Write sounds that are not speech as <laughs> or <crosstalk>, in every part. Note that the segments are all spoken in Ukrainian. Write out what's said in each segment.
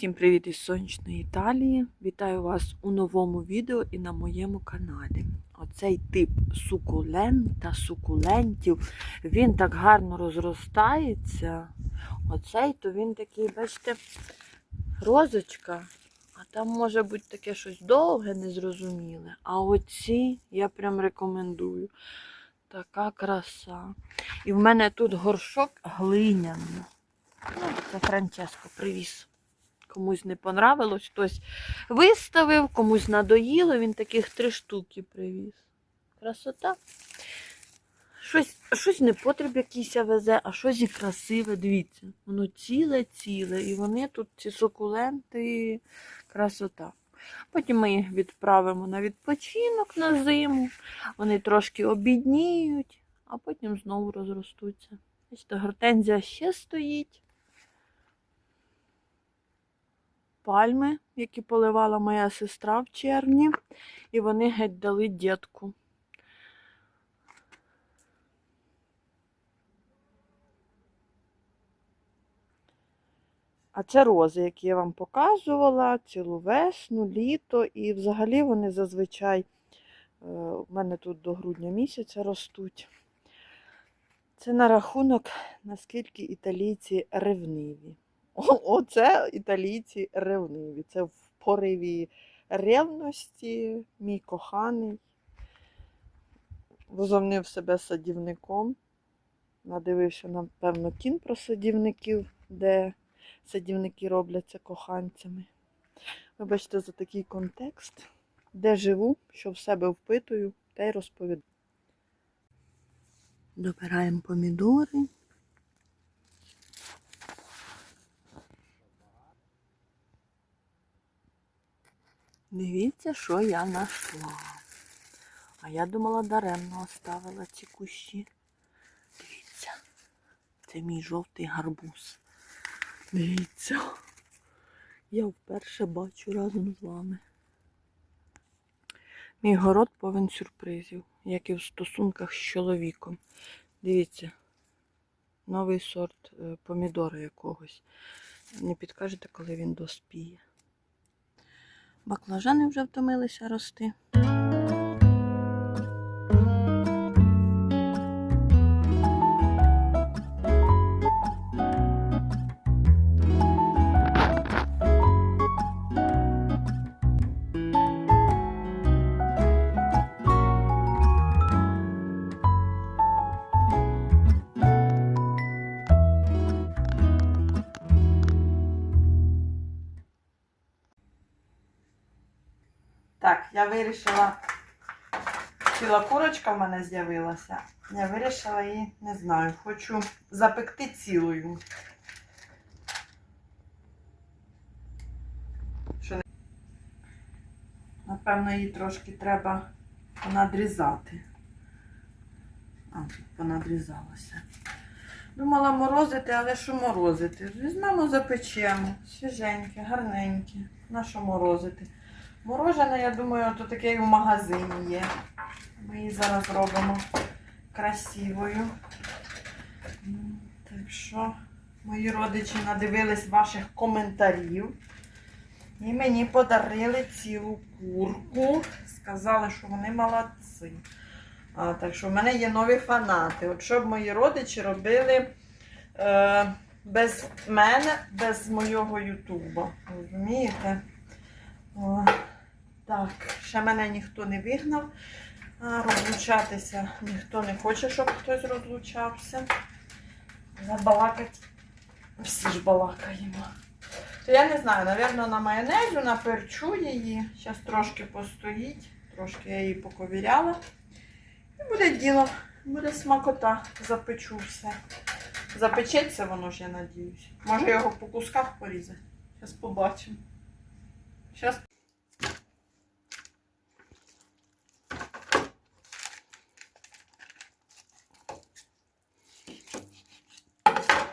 Всім привіт із сонячної Італії. Вітаю вас у новому відео і на моєму каналі. Оцей тип сукулента, сукулентів, він так гарно розростається. Оцей, то він такий, бачите, розочка, а там може бути таке щось довге, незрозуміле. А оці я прям рекомендую. Така краса. І в мене тут горшок глиняний. Ну, це Франческо привіз. Комусь не понравилось, хтось виставив, комусь надоїло, він таких три штуки привіз. Красота. Щось, щось непотріб якийсь везе, а щось і красиве, дивіться. Воно ціле-ціле. І вони тут, ці сукуленти, красота. Потім ми їх відправимо на відпочинок на зиму. Вони трошки обідніють, а потім знову розростуться. Бачите, гортензія ще стоїть. Пальми, які поливала моя сестра в червні, і вони геть дали дітку. А це рози, які я вам показувала цілу весну, літо, і взагалі вони зазвичай у мене тут до грудня місяця ростуть. Це на рахунок, наскільки італійці ревниві. <laughs> Оце італійці ревниві. Це в пориві ревності, мій коханий. Возомнив себе садівником. Надивився, напевно, кін про садівників, де садівники робляться коханцями. Вибачте за такий контекст, де живу, що в себе впитую, те й розповідаю. Добираємо помідори. Дивіться, що я знайшла. А я думала, даремно оставила ці кущі. Дивіться, це мій жовтий гарбуз. Дивіться. Я вперше бачу разом з вами. Мій город повен сюрпризів, як і в стосунках з чоловіком. Дивіться, новий сорт е, помідора якогось. Не підкажете, коли він доспіє. Баклажани вже втомилися рости. Я вирішила, ціла курочка в мене з'явилася. Я вирішила її, не знаю, хочу запекти цілою. Напевно, її трошки треба понадрізати. А, тут понадрізалося. Думала морозити, але що морозити? Візьмемо, запечемо. Свіженьке, гарненьке. На що морозити? Морожене, я думаю, то таке і в магазині є. Ми її зараз робимо красивою. Так що мої родичі надивились ваших коментарів. І мені подарили цілу курку. Сказали, що вони молодці. А, так що в мене є нові фанати. От щоб мої родичі робили е, без мене, без моєго ютуба. Розумієте? Так, ще мене ніхто не вигнав. Розлучатися ніхто не хоче, щоб хтось розлучався. Забалакать. Всі ж балакаємо. То я не знаю, напевно, на майонезу наперчу її. Зараз трошки постоїть. Трошки я її поковіряла. І буде діло, буде смакота, запечу все. Запечеться воно ж, я надіюсь. Може його по кусках порізати. Зараз побачимо. Зараз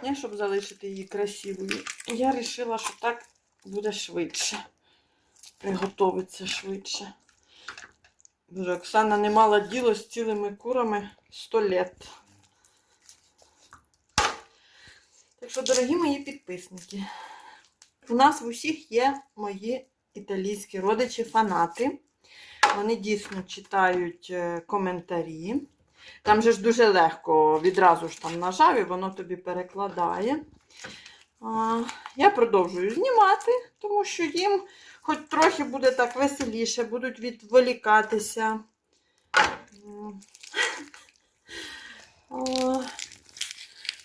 Не, щоб залишити її красивою. Я вирішила, що так буде швидше. Приготовиться швидше. Боже, Оксана не мала діло з цілими курами 100 лет. Так що, дорогі мої підписники, У нас в усіх є мої італійські родичі-фанати. Вони дійсно читають е, коментарі. Там же ж дуже легко відразу ж там нажав і воно тобі перекладає. А, я продовжую знімати, тому що їм хоч трохи буде так веселіше, будуть відволікатися.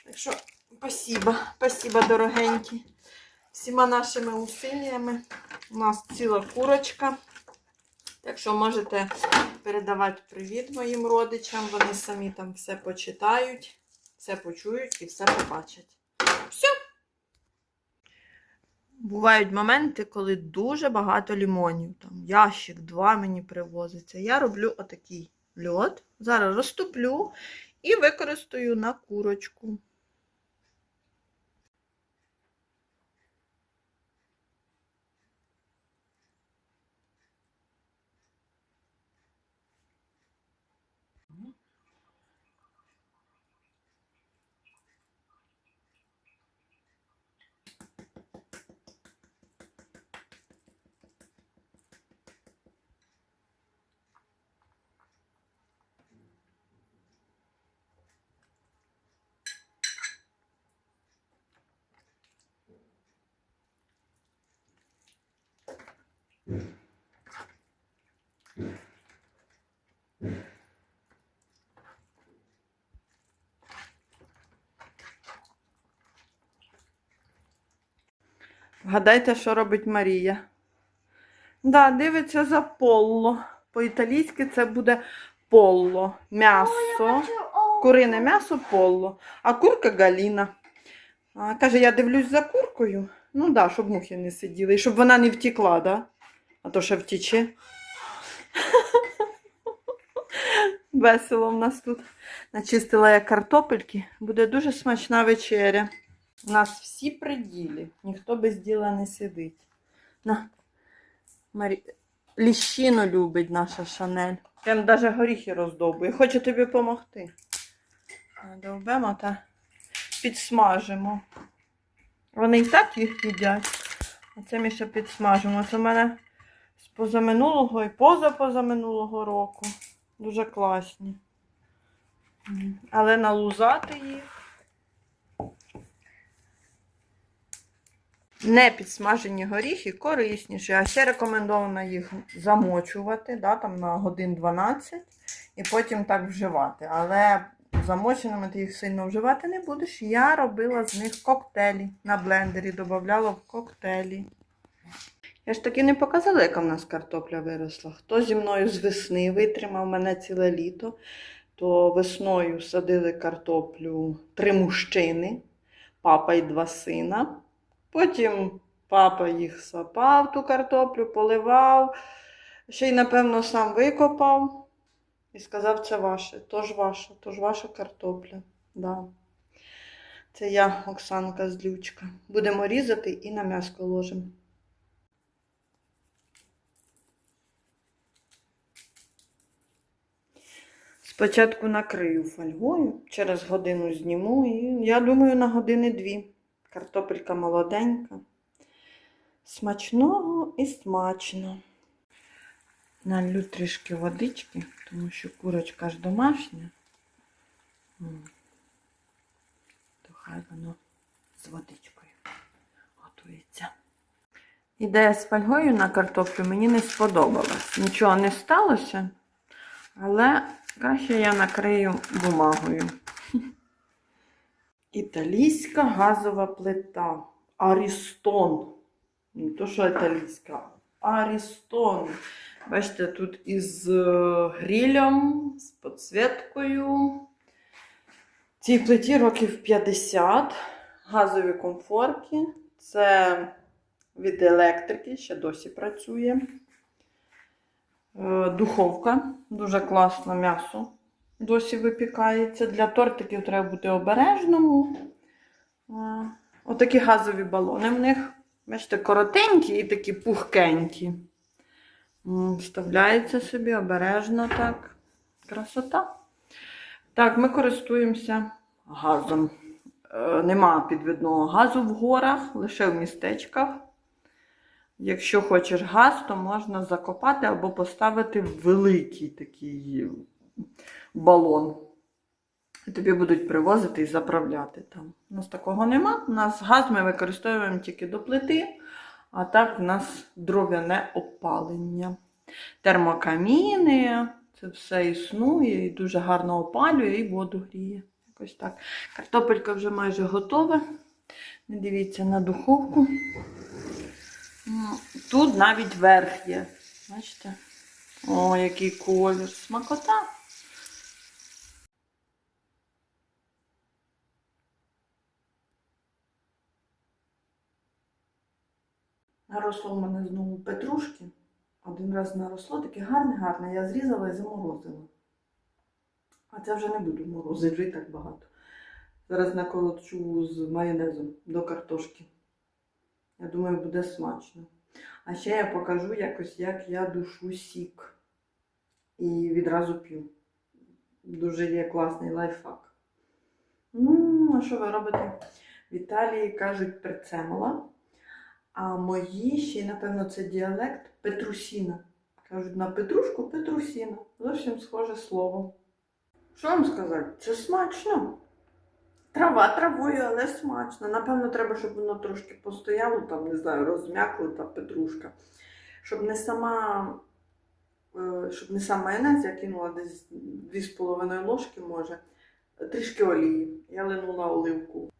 Так що, спасибо, спасибо, дорогенькі. Всіма нашими усиллями. У нас ціла курочка. Так що можете передавати привіт моїм родичам. Вони самі там все почитають, все почують і все побачать. Все. Бувають моменти, коли дуже багато лімонів. Там ящик, два мені привозиться. Я роблю отакий льод. Зараз розтоплю і використаю на курочку. Вгадайте, що робить Марія. Да, дивиться за полло. По-італійськи це буде полло. М'ясо. Курине м'ясо полло. А курка Галіна. А, каже, я дивлюсь за куркою. Ну да, щоб мухи не сиділи. І щоб вона не втікла, да? А то ще втіче. Весело в нас тут. Начистила я картопельки. Буде дуже смачна вечеря. У нас всі при ділі. Ніхто без діла не сидить. На. Марі... Ліщину любить наша Шанель. Прям навіть горіхи роздовбує. Хоче тобі допомогти. Довбемо та підсмажимо. Вони і так їх їдять. А це ми ще підсмажимо. Це в мене з позаминулого і позапозаминулого року. Дуже класні. Але налузати їх. Не підсмажені горіхи корисніші, а ще рекомендовано їх замочувати да, там на годин 12 і потім так вживати. Але замоченими ти їх сильно вживати не будеш. Я робила з них коктейлі на блендері, додавала в коктейлі. Я ж таки не показала, яка в нас картопля виросла. Хто зі мною з весни витримав мене ціле літо, то весною садили картоплю три мужчини, папа і два сина. Потім папа їх сапав, ту картоплю, поливав, ще й, напевно, сам викопав і сказав, це ваше, тож ваша, тож ваша картопля. Да. Це я, Оксанка Злючка. Будемо різати і на м'яско ложимо. Спочатку накрию фольгою, через годину зніму і я думаю на години дві. Картопелька молоденька. Смачного і смачно. Налью трішки водички, тому що курочка ж домашня. То хай воно з водичкою готується. Ідея з фольгою на картоплю мені не сподобалась. Нічого не сталося, але краще я накрию бумагою. Італійська газова плита. Арістон. Не то, що італійська. Арістон. Бачите, тут із е, грилем, з підсвіткою. Цій плиті років 50. Газові комфорки. Це від електрики, ще досі працює. Е, Духовка. Дуже класне м'ясо досі випікається. Для тортиків треба бути обережному. Отакі газові балони в них. Бачите, коротенькі і такі пухкенькі. Вставляється собі обережно так. Красота. Так, ми користуємося газом. Е, Нема підвідного газу в горах, лише в містечках. Якщо хочеш газ, то можна закопати або поставити великий такий балон. Тобі будуть привозити і заправляти там. У нас такого нема. У нас газ ми використовуємо тільки до плити, а так в нас дров'яне опалення. Термокаміни, це все існує і дуже гарно опалює і воду гріє. Якось так. Картопелька вже майже готова. Не дивіться на духовку. Ну, Тут навіть верх є. Бачите? О, який колір. Смакота. Наросло в мене знову петрушки. Один раз наросло, таке гарне-гарне. Я зрізала і заморозила. А це вже не буду морозити, вже і так багато. Зараз наколочу з майонезом до картошки. Я думаю, буде смачно. А ще я покажу якось, як я душу сік. І відразу п'ю. Дуже є класний лайфхак. Ну, а що ви робите? В Італії кажуть перцемола. А мої ще, напевно, це діалект Петрусіна. Кажуть на Петрушку Петрусіна. Зовсім схоже слово. Що вам сказати? Це смачно. Трава травою, але смачно. Напевно, треба, щоб воно трошки постояло, там, не знаю, розм'якло та петрушка. Щоб не сама, е, щоб не сам майонез, я кинула десь 2,5 ложки, може, трішки олії. Я линула оливку.